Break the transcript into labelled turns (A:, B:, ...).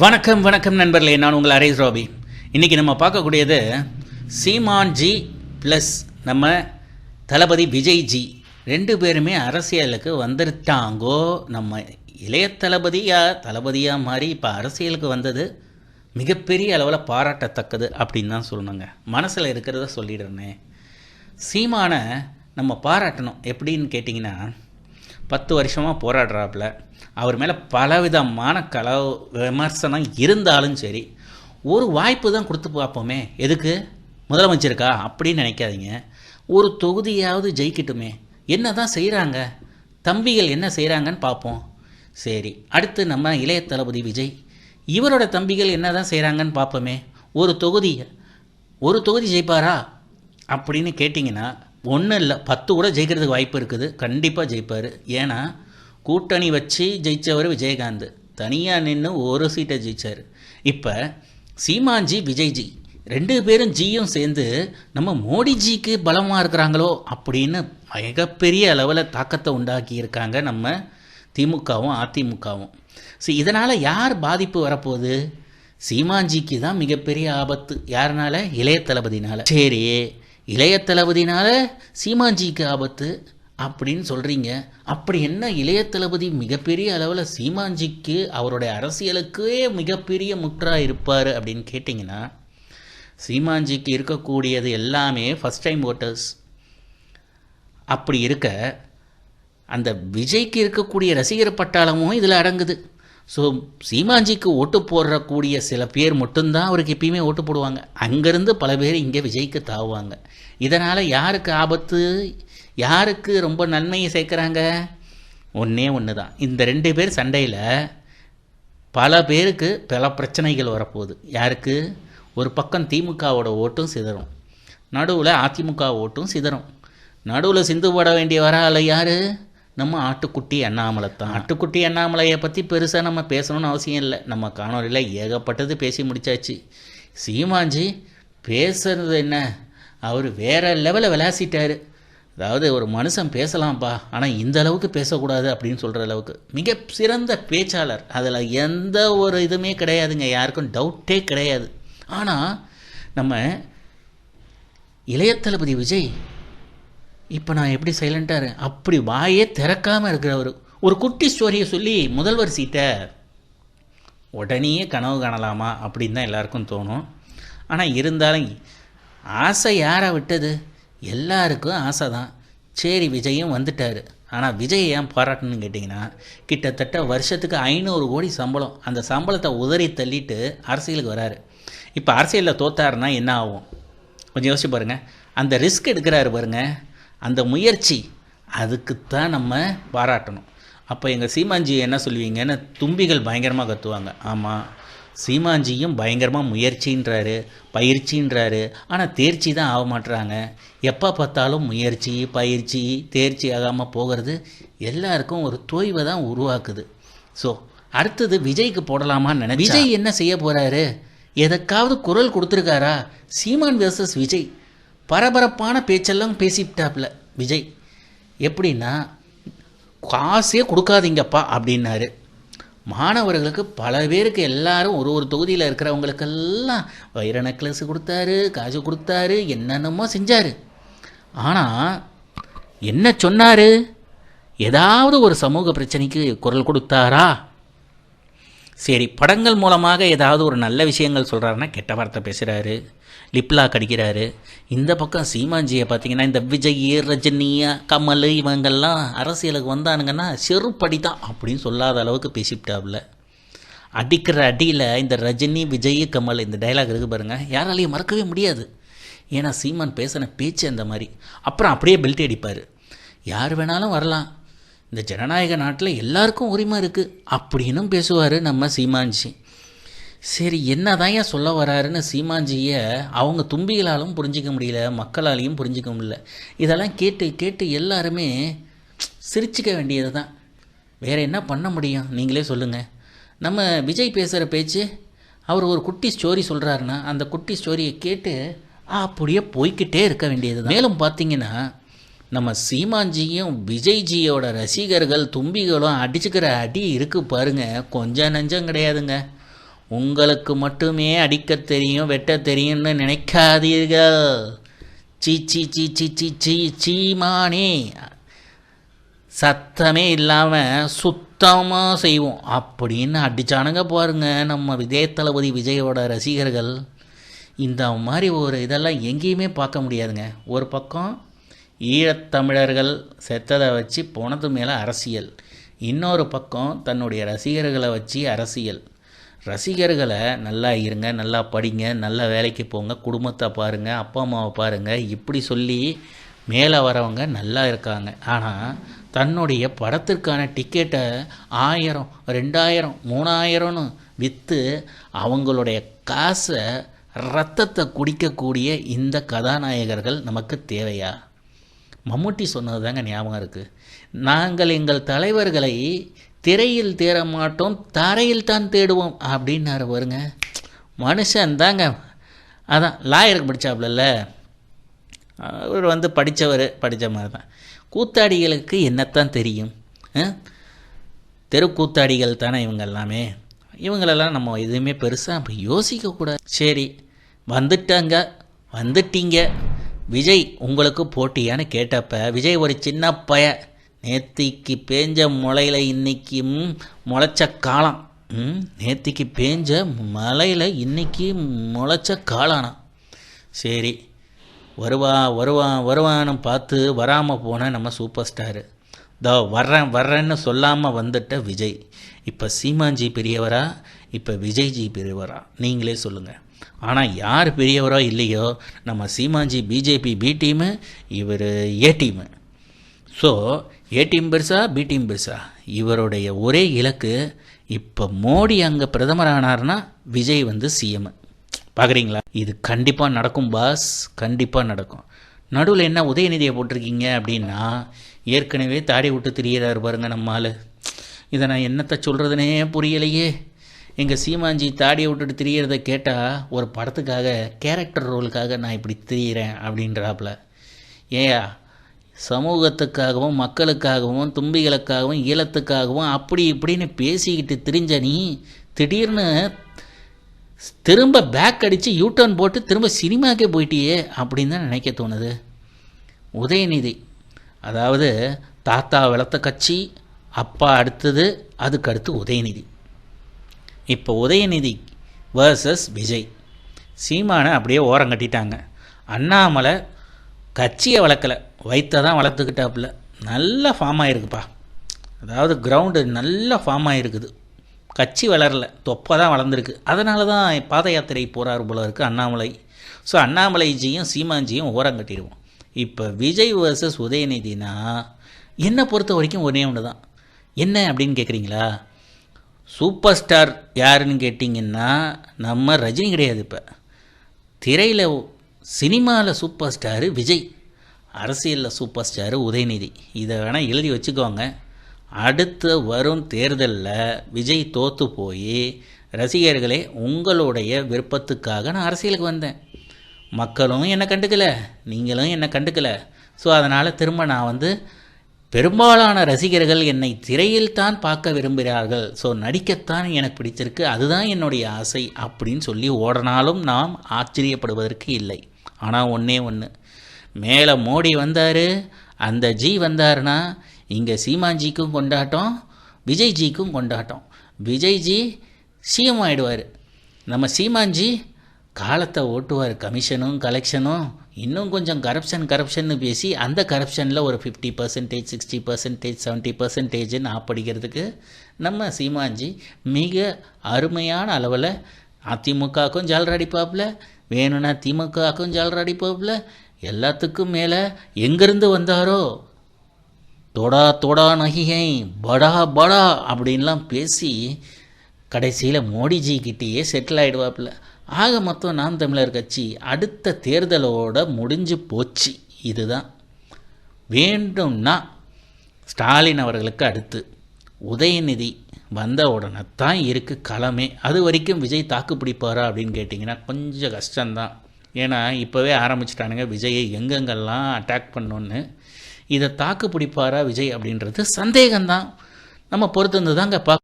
A: வணக்கம் வணக்கம் நண்பர்களே நான் உங்கள் அரேஸ் ராபி. இன்றைக்கி நம்ம பார்க்கக்கூடியது சீமான் ஜி ப்ளஸ் நம்ம தளபதி விஜய் ஜி. ரெண்டு பேருமே அரசியலுக்கு வந்துட்டாங்கோ நம்ம இளைய தளபதியாக தளபதியாக மாறி இப்போ அரசியலுக்கு வந்தது மிகப்பெரிய அளவில் பாராட்டத்தக்கது அப்படின்னு தான் சொல்லணுங்க. மனசில் இருக்கிறத சொல்லிடுறேனே. சீமானை நம்ம பாராட்டணும். எப்படின்னு கேட்டிங்கன்னா பத்து வருஷமாக போராடுறாப்புல. அவர் மேலே பலவிதமான கல விமர்சனம் இருந்தாலும் சரி ஒரு வாய்ப்பு தான் கொடுத்து பார்ப்போமே. எதுக்கு? முதலமைச்சருக்கா? அப்படின்னு நினைக்காதீங்க. ஒரு தொகுதியாவது ஜெயிக்கட்டுமே. என்ன தான் செய்கிறாங்க தம்பிகள் என்ன செய்கிறாங்கன்னு பார்ப்போம். சரி அடுத்து நம்ம இளைய தளபதி விஜய். இவரோட தம்பிகள் என்ன தான் செய்கிறாங்கன்னு பார்ப்போமே. ஒரு தொகுதி ஒரு தொகுதி ஜெயிப்பாரா? அப்படின்னு கேட்டிங்கன்னா ஒன்றும் இல்லை பத்து கூட ஜெயிக்கிறதுக்கு வாய்ப்பு இருக்குது. கண்டிப்பாக ஜெயிப்பார். ஏன்னா கூட்டணி வச்சு ஜெயித்தவர் விஜயகாந்த். தனியாக நின்று ஒரு சீட்டை ஜெயிச்சார். இப்போ சீமான்ஜி விஜய்ஜி ரெண்டு பேரும் ஜியும் சேர்ந்து நம்ம மோடிஜிக்கு பலமாக இருக்கிறாங்களோ அப்படின்னு மிகப்பெரிய அளவில் தாக்கத்தை உண்டாக்கியிருக்காங்க நம்ம திமுகவும் அதிமுகவும். ஸோ இதனால் யார் பாதிப்பு வரப்போகுது? சீமான்ஜிக்கு தான் மிகப்பெரிய ஆபத்து. யாருனால? இளைய தளபதினால. சரி இளைய தளபதினால சீமாஞ்சிக்கு ஆபத்து அப்படின்னு சொல்கிறீங்க அப்படி என்ன இளைய தளபதி மிகப்பெரிய அளவில் சீமாஞ்சிக்கு அவருடைய அரசியலுக்கே மிகப்பெரிய முற்றாக இருப்பார் அப்படின்னு கேட்டிங்கன்னா சீமாஞ்சிக்கு இருக்கக்கூடியது எல்லாமே ஃபஸ்ட் டைம் ஓட்டர்ஸ் அப்படி இருக்க அந்த விஜய்க்கு இருக்கக்கூடிய ரசிகர் பட்டாளமும் இதில் அடங்குது. ஸோ சீமாஞ்சிக்கு ஓட்டு போடுறக்கூடிய சில பேர் மட்டும்தான் அவருக்கு எப்பயுமே ஓட்டு போடுவாங்க. அங்கேருந்து பல பேர் இங்கே விஜய்க்கு தாவுவாங்க. இதனால் யாருக்கு ஆபத்து? யாருக்கு ரொம்ப நன்மையை சேர்க்குறாங்க? ஒன்றே ஒன்று தான் இந்த ரெண்டு பேர் சண்டையில் பல பேருக்கு பல பிரச்சனைகள் வரப்போகுது. யாருக்கு? ஒரு பக்கம் திமுகவோட ஓட்டும் சிதறும். நடுவில் அதிமுக ஓட்டும் சிதறும். நடுவில் சிந்து போட வேண்டிய வரால யார்? நம்ம ஆட்டுக்குட்டி அண்ணாமலை தான். ஆட்டுக்குட்டி அண்ணாமலையை பற்றி பெருசாக நம்ம பேசணும்னு அவசியம் இல்லை. நம்ம காணொலியில் ஏகப்பட்டது பேசி முடிச்சாச்சு. சீமாஞ்சி பேசுறது என்ன? அவர் வேற லெவலில் விளாசிட்டாரு. அதாவது ஒரு மனுஷன் பேசலாம்ப்பா ஆனால் இந்த அளவுக்கு பேசக்கூடாது அப்படின்னு சொல்கிற அளவுக்கு. மிக சிறந்த பேச்சாளர். அதில் எந்த ஒரு இதுவுமே கிடையாதுங்க. யாருக்கும் டவுட்டே கிடையாது. ஆனால் நம்ம இளைய தளபதி விஜய் இப்போ நான் எப்படி சைலண்ட்டாக அப்படி வாயே திறக்காமல் இருக்கிறவர். ஒரு குட்டி ஸ்டோரியை சொல்லி முதல்வர் சீட்டை உடனே கனவு காணலாமா அப்படின்னு தான் எல்லாருக்கும் தோணும். ஆனால் இருந்தாலும் ஆசை யாரை விட்டது? எல்லாருக்கும் ஆசை தான் சரி விஜயும் வந்துட்டார். ஆனால் விஜய் ஏன் பாராட்டணும்னு கேட்டிங்கன்னா கிட்டத்தட்ட வருஷத்துக்கு ஐநூறு கோடி சம்பளம். அந்த சம்பளத்தை உதறி தள்ளிட்டு அரசியலுக்கு வராரு. இப்போ அரசியலில் தோத்தாருன்னா என்ன ஆகும்? கொஞ்சம் யோசிச்சு பாருங்கள் அந்த ரிஸ்க் எடுக்கிறாரு பாருங்கள் அந்த முயற்சி அதுக்குத்தான் நம்ம பாராட்டணும். அப்போ எங்கள் சீமாஞ்சி என்ன சொல்லுவீங்கன்னு தும்பிகள் பயங்கரமாக கத்துவாங்க. ஆமாம் சீமாஞ்சியும் பயங்கரமாக முயற்சின்றாரு பயிற்சின்றாரு. ஆனால் தேர்ச்சி தான் ஆக மாட்டுறாங்க எப்போ பார்த்தாலும் முயற்சி பயிற்சி தேர்ச்சி ஆகாமல் போகிறது எல்லாருக்கும் ஒரு தொய்வை தான் உருவாக்குது. ஸோ அடுத்தது விஜய்க்கு போடலாமான்னு நினை விஜய் என்ன செய்ய போகிறாரு எதற்காவது குரல் கொடுத்துருக்காரா? சீமான் வெர்சஸ் விஜய். பரபரப்பான பேச்செல்லாம் பேசிவிட்டாப்புல விஜய். எப்படின்னா காசே கொடுக்காதீங்கப்பா அப்படின்னாரு. மாணவர்களுக்கு பல பேருக்கு எல்லாரும் ஒரு ஒரு தொகுதியில் இருக்கிறவங்களுக்கெல்லாம் வைர நெக்லஸ் கொடுத்தாரு காசு கொடுத்தாரு என்னென்னமோ செஞ்சார். ஆனால் என்ன சொன்னார்? ஏதாவது ஒரு சமூக பிரச்சனைக்கு குரல் கொடுத்தாரா? சரி படங்கள் மூலமாக ஏதாவது ஒரு நல்ல விஷயங்கள் சொல்கிறாருன்னா கெட்ட வார்த்தை பேசுகிறாரு லிப்லா கடிக்கிறாரு இந்த பக்கம் சீமாஞ்சியை பார்த்தீங்கன்னா இந்த விஜய் ரஜினியா கமல் இவங்கெல்லாம் அரசியலுக்கு வந்தானுங்கன்னா செருப்படி தான் அப்படின்னு சொல்லாத அளவுக்கு பேசிவிட்டாப்புல. அடிக்கிற அடியில் இந்த ரஜினி விஜய் கமல் இந்த டைலாக் இருக்குது பாருங்கள் யாராலையும் மறக்கவே முடியாது. ஏன்னா சீமான் பேசின பேச்சு அந்த மாதிரி. அப்புறம் அப்படியே பெல்ட் அடிப்பார். யார் வேணாலும் வரலாம். இந்த ஜனநாயக நாட்டில் எல்லாருக்கும் உரிமை இருக்குது அப்படின்னும் பேசுவார் நம்ம சீமான்ஜி. சரி என்ன ஏன் சொல்ல வராருன்னு சீமான்ஜியை அவங்க தும்பிகளாலும் புரிஞ்சிக்க முடியல மக்களாலையும் புரிஞ்சிக்க முடியல. இதெல்லாம் கேட்டு கேட்டு எல்லாருமே சிரிச்சிக்க வேண்டியது தான் வேறு என்ன பண்ண முடியும்? நீங்களே சொல்லுங்கள் நம்ம விஜய் பேசுகிற பேச்சு அவர் ஒரு குட்டி ஸ்டோரி சொல்கிறாருன்னா அந்த குட்டி ஸ்டோரியை கேட்டு அப்படியே போய்கிட்டே இருக்க வேண்டியது மேலும் பார்த்தீங்கன்னா நம்ம சீமான்ஜியும் விஜய்ஜியோட ரசிகர்கள் தும்பிகளும் அடிச்சுக்கிற அடி இருக்கு பாருங்க. கொஞ்சம் நஞ்சம் கிடையாதுங்க. உங்களுக்கு மட்டுமே அடிக்க தெரியும் வெட்ட தெரியும்னு நினைக்காதீர்கள். சீ சீ சீ சீ சீ சீ சீமானே. சத்தமே இல்லாமல் சுத்தமாக செய்வோம். அப்படின்னு அடிச்சானுங்க பாருங்க நம்ம விஜய் தளபதி விஜயோட ரசிகர்கள். இந்த மாதிரி ஒரு இதெல்லாம் எங்கேயுமே பார்க்க முடியாதுங்க. ஒரு பக்கம் ஈழத்தமிழர்கள் செத்ததை வச்சு போனது மேலே அரசியல். இன்னொரு பக்கம் தன்னுடைய ரசிகர்களை வச்சு அரசியல். ரசிகர்களை நல்லா இருங்க நல்லா படிங்க நல்ல வேலைக்கு போங்க குடும்பத்தை பாருங்கள் அப்பா அம்மாவை பாருங்கள் இப்படி சொல்லி மேலே வரவங்க நல்லா இருக்காங்க. ஆனால் தன்னுடைய படத்திற்கான டிக்கெட்டை ஆயிரம் ரெண்டாயிரம் மூணாயிரம்னு விற்று அவங்களுடைய காசை ரத்தத்தை குடிக்கக்கூடிய இந்த கதாநாயகர்கள் நமக்கு தேவையா? மம்முட்டி சொன்னது தாங்க ஞாபகம் இருக்குது நாங்கள் எங்கள் தலைவர்களை திரையில் தேட மாட்டோம் தரையில் தான் தேடுவோம் அப்படின்னாரு வருங்க மனுஷன் தாங்க. அதான் லாயருக்கு படித்தாப்புல அவர் வந்து படித்தவர் படித்த மாதிரி தான் கூத்தாடிகளுக்கு என்னத்தான் தெரியும்? தெருக்கூத்தாடிகள் தானே இவங்க எல்லாமே? இவங்களெல்லாம் நம்ம எதுவுமே பெருசாக அப்போ யோசிக்கக்கூடாது. சரி வந்துட்டாங்க வந்துட்டீங்க. விஜய் உங்களுக்கு போட்டியான்னு கேட்டப்ப விஜய் ஒரு சின்ன பய. நேத்திக்கு பேஞ்ச முளையில் இன்னைக்கு முளைச்ச காலம் ம், நேத்திக்கு பேஞ்ச மலையில் இன்னைக்கு முளைச்ச காளானா. சரி வருவா வருவான் வருவான்னு பார்த்து வராமல் போன நம்ம சூப்பர் ஸ்டாரு தோ வர்றேன் வர்றேன்னு சொல்லாமல் வந்துட்ட விஜய். இப்போ சீமான்ஜி பெரியவரா? இப்போ விஜய்ஜி பெரியவரா? நீங்களே சொல்லுங்கள் ஆனால் யார் பெரியவரோ இல்லையோ நம்ம சீமான்ஜி பிஜேபி பி டீமு இவர் A team so A team பெருசா பி டீம் பெருசா? இவருடைய ஒரே இலக்கு இப்போ மோடி அங்கே பிரதமர் ஆனார்னா விஜய் வந்து சிஎம் பார்க்குறீங்களா இது கண்டிப்பாக நடக்கும் பாஸ் கண்டிப்பாக நடக்கும். நடுவில் என்ன உதயநிதியை போட்டிருக்கீங்க அப்படின்னா ஏற்கனவே தாடி விட்டு திரியிறாரு பாருங்க நம்ம இதை நான் என்னத்தை சொல்கிறதுனே புரியலையே. எங்கள் சீமாஞ்சி தாடியை விட்டுட்டு திரியிறத கேட்டால் ஒரு படத்துக்காக கேரக்டர் ரோலுக்காக நான் இப்படி திரியிறேன் அப்படின்றாப்புல ஏயா சமூகத்துக்காகவும் மக்களுக்காகவும் தும்பிகளுக்காகவும் ஈழத்துக்காகவும் அப்படி இப்படின்னு பேசிக்கிட்டு திரிஞ்ச நீ திடீர்னு திரும்ப பேக் அடித்து யூட்டர்ன் போட்டு திரும்ப சினிமாக்கே போயிட்டியே அப்படின்னு தான் நினைக்க தோணுது. உதயநிதி அதாவது தாத்தா வளர்த்த கட்சி அப்பா அடுத்தது அதுக்கு அடுத்து உதயநிதி. இப்போ உதயநிதி வர்சஸ் விஜய். சீமானை அப்படியே ஓரம் கட்டிட்டாங்க. அண்ணாமலை கட்சியை வளர்க்கலை. வயிற்றை தான் வளர்த்துக்கிட்டாப்புல. நல்ல ஃபார்ம் ஆகிருக்குப்பா அதாவது கிரவுண்டு நல்ல ஃபார்ம் ஆகிருக்குது கட்சி வளரல. தொப்பை தான் வளர்ந்துருக்கு. அதனால தான் பாத யாத்திரை போகிறார் போல இருக்குது அண்ணாமலை. ஸோ அண்ணாமலைஜியும் சீமாஞ்சியும் ஓரம் கட்டிடுவோம். இப்போ விஜய் வர்சஸ் உதயநிதினா என்னை பொறுத்த வரைக்கும் ஒரே ஒன்று தான் என்ன அப்படின்னு கேட்குறீங்களா சூப்பர் ஸ்டார் யாருன்னு கேட்டிங்கன்னா நம்ம ரஜினி கிடையாது இப்போ. திரையில் சினிமாவில் சூப்பர் ஸ்டாரு விஜய் அரசியலில் சூப்பர் ஸ்டாரு உதயநிதி. இதை வேணால் எழுதி வச்சுக்கோங்க. அடுத்து வரும் தேர்தலில் விஜய் தோற்று போய் ரசிகர்களே உங்களுடைய விருப்பத்துக்காக நான் அரசியலுக்கு வந்தேன். மக்களும் என்னை கண்டுக்கலை நீங்களும் என்னை கண்டுக்கலை. ஸோ அதனால் திரும்ப நான் வந்து பெரும்பாலான ரசிகர்கள் என்னை திரையில் தான் பார்க்க விரும்புகிறார்கள். ஸோ நடிக்கத்தான் எனக்கு பிடிச்சிருக்கு அதுதான் என்னுடைய ஆசை அப்படின்னு சொல்லி ஓடனாலும் நாம் ஆச்சரியப்படுவதற்கு இல்லை. ஆனால் ஒன்றே ஒன்று மேலே மோடி வந்தார் அந்த ஜி வந்தாருன்னா இங்கே சீமான்ஜிக்கும் கொண்டாட்டம் விஜய்ஜிக்கும் கொண்டாட்டம். விஜய்ஜி சிஎம் ஆயிடுவார். நம்ம சீமான்ஜி காலத்தை ஓட்டுவார். கமிஷனும் கலெக்ஷனும் இன்னும் கொஞ்சம் கரப்ஷன் கரப்ஷன்னு பேசி அந்த கரப்ஷனில் ஒரு fifty percentage sixty percentage seventy பர்சன்டேஜ்னு ஆப்படிக்கிறதுக்கு நம்ம சீமான்ஜி மிக அருமையான அளவில் அதிமுகவுக்கும் ஜாலர் அடிப்பாப்புல வேணும்னா திமுகவுக்கும் ஜாலர் அடிப்பாப்புல எல்லாத்துக்கும் மேலே எங்கேருந்து வந்தாரோ? தொடா தொடா நகிகை படா படா அப்படின்லாம் பேசி கடைசியில் மோடிஜி கிட்டேயே செட்டில் ஆகிடுவாப்புல ஆக மொத்தம் நாம் தமிழர் கட்சி அடுத்த தேர்தலோட முடிஞ்சு போச்சு. இதுதான். வேண்டும்னா ஸ்டாலின் அவர்களுக்கு அடுத்து. உதயநிதி வந்த உடனே தான் இருக்குது களமே. அது வரைக்கும் விஜய் தாக்கு பிடிப்பாரா அப்படின்னு கேட்டிங்கன்னா கொஞ்சம் கஷ்டம்தான். ஏன்னா இப்போவே ஆரம்பிச்சிட்டானுங்க விஜயை எங்கெங்கெல்லாம் அட்டாக் பண்ணோன்னு. இதை தாக்கு பிடிப்பாரா விஜய் அப்படின்றது சந்தேகம்தான். நம்ம பொறுத்திருந்து தாங்க பா